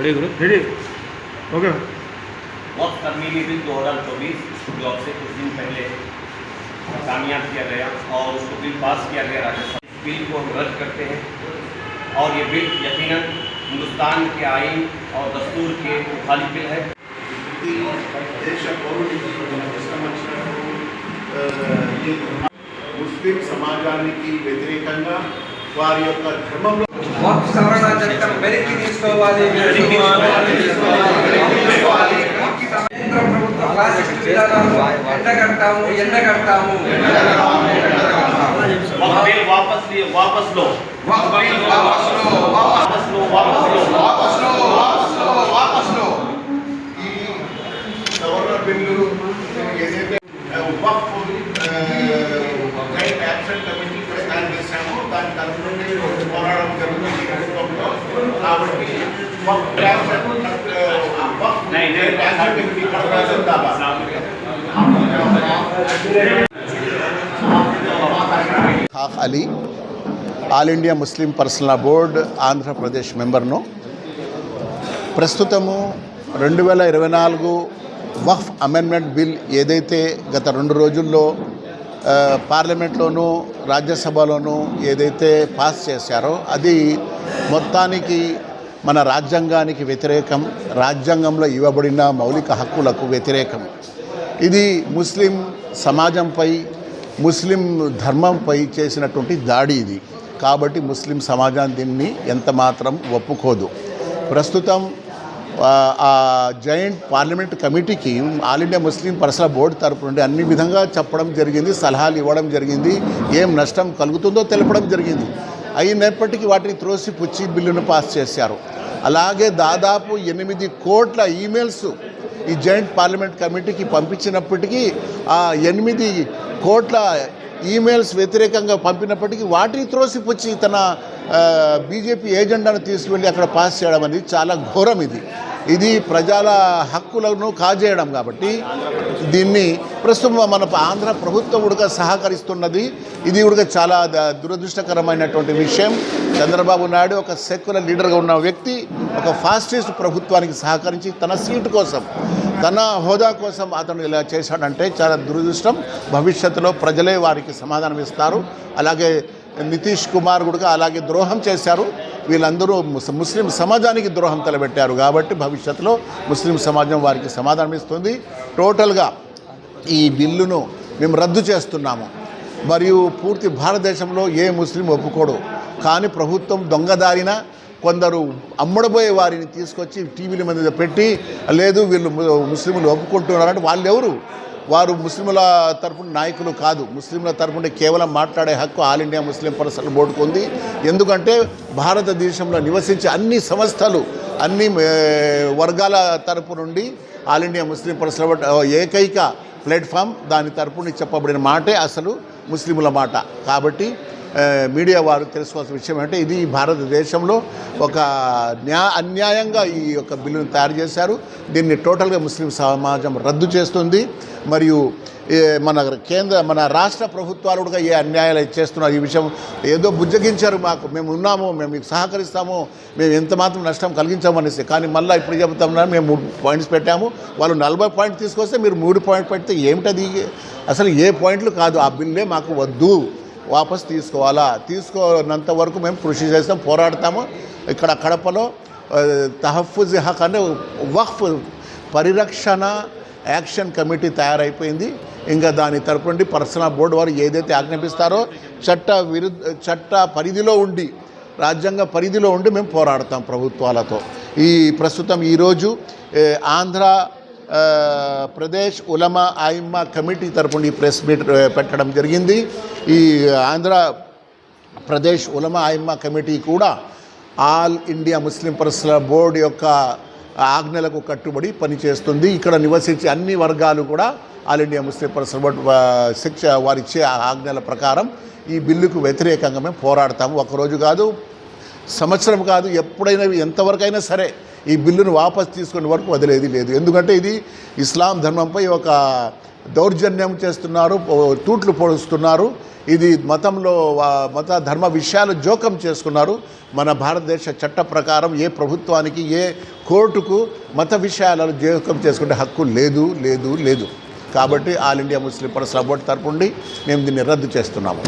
Ready గురు ready okay वक्त तरमीमी bill दो हज़ार चौबीस जो अब से कुछ दिन पहले कामयाब किया गया और उसको बिल पास किया गया राज्यसभा इस बिल को हम रद्द करते हैं और ये बिल यकीनन हिंदुस्तान के आइन और दस्तूर के मुखालिफ बिल है ఈ దేశ పౌరుడికి మనకు ఇష్టం వచ్చినట్టు ఆ, ఈ ముస్లిం సమాజానికి వ్యతిరేకంగా వారి యొక్క ధర్మంలో హక్కు సవరణ చట్టం తీసుకోవాలి. కేంద్ర ఎండగడతాము ఎండగడతాము వాపస్ వాపస్లో వాపస్లో వాపస్లో Khak Ali all India Muslim personal board Andhra Pradesh మెంబర్ను. ప్రస్తుతము రెండు వేల ఇరవై నాలుగు వఫ్ అమెండ్మెంట్ బిల్ ఏదైతే గత రెండు రోజుల్లో పార్లమెంట్లోనూ రాజ్యసభలోనూ ఏదైతే పాస్ చేశారో అది మొత్తానికి మన రాజ్యాంగానికి వ్యతిరేకం రాజ్యాంగంలో ఇవ్వబడిన మౌలిక హక్కులకు వ్యతిరేకం. ఇది ముస్లిం సమాజంపై ముస్లిం ధర్మంపై చేసినటువంటి దాడి ఇది. కాబట్టి ముస్లిం సమాజం దీన్ని ఎంత మాత్రం ఒప్పుకోదు. ప్రస్తుతం ఆ, జాయింట్ పార్లమెంట్ కమిటీకి All India Muslim Personal Board తరపు నుండి అన్ని విధంగా చెప్పడం జరిగింది సలహాలు ఇవ్వడం జరిగింది ఏం నష్టం కలుగుతుందో తెలపడం జరిగింది. అయినప్పటికీ వాటిని త్రోసిపుచ్చి బిల్లును పాస్ చేశారు. అలాగే దాదాపు ఎనిమిది కోట్ల ఈమెయిల్స్ ఈ జాయింట్ పార్లమెంట్ కమిటీకి పంపించినప్పటికీ ఆ ఎనిమిది కోట్ల ఈమెయిల్స్ వ్యతిరేకంగా పంపినప్పటికీ వాటిని త్రోసిపుచ్చి తన బీజేపీ ఏజెండాను తీసుకువెళ్ళి అక్కడ పాస్ చేయడం అనేది చాలా ఘోరం ఇది. ఇది ప్రజల హక్కులను కాజేయడం కాబట్టి దీన్ని ప్రస్తుతం మన ఆంధ్ర ప్రభుత్వం ఉడక సహకరిస్తున్నది. ఇది ఉడక చాలా దురదృష్టకరమైనటువంటి విషయం. చంద్రబాబు నాయుడు ఒక సెక్యులర్ లీడర్గా ఉన్న వ్యక్తి ఒక ఫాస్టెస్ట్ ప్రభుత్వానికి సహకరించి తన సీటు కోసం తన హోదా కోసం అతను ఇలా చేశాడంటే చాలా దురదృష్టం. భవిష్యత్తులో ప్రజలే వారికి సమాధానం ఇస్తారు. అలాగే నితీష్ కుమార్ కూడా అలాగే ద్రోహం చేశారు. వీళ్ళందరూ ముస్లిం సమాజానికి ద్రోహం తలబెట్టారు కాబట్టి భవిష్యత్తులో ముస్లిం సమాజం వారికి సమాధానం ఇస్తుంది. టోటల్గా ఈ బిల్లును మేము రద్దు చేస్తున్నాము. మరియు పూర్తి భారతదేశంలో ఏ ముస్లిం ఒప్పుకోడు. కానీ ప్రభుత్వం దొంగదారిన కొందరు అమ్ముడబోయే వారిని తీసుకొచ్చి టీవీల మీద పెట్టి లేదు వీళ్ళు ముస్లింలు ఒప్పుకుంటున్నారంటే వాళ్ళు ఎవరు వారు ముస్లింల తరపున నాయకులు కాదు. ముస్లింల తరపున కేవలం మాట్లాడే హక్కు ఆల్ ఇండియా ముస్లిం పర్సనల్ బోర్డుకు ఉంది. ఎందుకంటే భారతదేశంలో నివసించే అన్ని సంస్థలు అన్ని వర్గాల తరపు నుండి All India Muslim Personal Board ఏకైక ప్లాట్ఫామ్ దాని తరపున చెప్పబడిన మాటే అసలు ముస్లిముల మాట. కాబట్టి మీడియా వారు తెలుసుకోవాల్సిన విషయం అంటే ఇది భారతదేశంలో ఒక న్యా అన్యాయంగా ఈ యొక్క బిల్లును తయారు చేశారు. దీన్ని టోటల్గా ముస్లిం సమాజం రద్దు చేస్తుంది. మరియు మన కేంద్ర మన రాష్ట్ర ప్రభుత్వాలు కూడా ఏ అన్యాయాలు చేస్తున్నారు ఈ విషయం ఏదో బుజ్జగించారు మాకు. మేము ఉన్నాము మేము మీకు సహకరిస్తాము మేము ఎంత మాత్రం నష్టం కలిగించామనేసి కానీ మళ్ళీ ఇప్పుడు చెబుతాం మేము మూడు పాయింట్స్ పెట్టాము. వాళ్ళు నలభై పాయింట్ తీసుకొస్తే మీరు మూడు పాయింట్ పెడితే ఏమిటది? అసలు ఏ పాయింట్లు కాదు. ఆ బిల్లే మాకు వద్దు. వాపస్ తీసుకోవాలా? తీసుకోనంత వరకు మేము కృషి చేస్తాం పోరాడతాము. ఇక్కడ కడపలో తహఫుజ్ హక్ అనే వక్ఫ్ పరిరక్షణ యాక్షన్ కమిటీ తయారైపోయింది. ఇంకా దాని తరపు నుండి పర్సనల్ బోర్డు వారు ఏదైతే ఆజ్ఞాపిస్తారో చట్ట విరుద్ధ చట్ట పరిధిలో ఉండి రాజ్యాంగ పరిధిలో ఉండి మేము పోరాడతాం ప్రభుత్వాలతో. ఈ ప్రస్తుతం ఈరోజు ఆంధ్ర ప్రదేశ్ ఉలమా ఆయమ్మ కమిటీ తరపున ఈ ప్రెస్ మీట్ పెట్టడం జరిగింది. ఈ ఆంధ్ర ప్రదేశ్ ఉలమా ఆయమ్మా కమిటీ కూడా All India Muslim Personal Board యొక్క ఆజ్ఞలకు కట్టుబడి పనిచేస్తుంది. ఇక్కడ నివసించే అన్ని వర్గాలు కూడా All India Muslim Personal Board శిక్ష వారిచ్చే ఆజ్ఞల ప్రకారం ఈ బిల్లుకు వ్యతిరేకంగా మేము పోరాడతాము. ఒకరోజు కాదు సంవత్సరం కాదు ఎప్పుడైనా ఎంతవరకైనా సరే ఈ బిల్లును వాపస్ తీసుకునే వరకు వదిలేది లేదు. ఎందుకంటే ఇది ఇస్లాం ధర్మంపై ఒక దౌర్జన్యం చేస్తున్నారు తూట్లు పొడుస్తున్నారు. ఇది మతంలో మత ధర్మ విషయాలు జోకం చేసుకున్నారు. మన భారతదేశ చట్ట ప్రకారం ఏ ప్రభుత్వానికి ఏ కోర్టుకు మత విషయాలను జోకం చేసుకునే హక్కు లేదు లేదు లేదు. కాబట్టి All India Muslim Personal Board తరపుండి మేము దీన్ని రద్దు చేస్తున్నాము.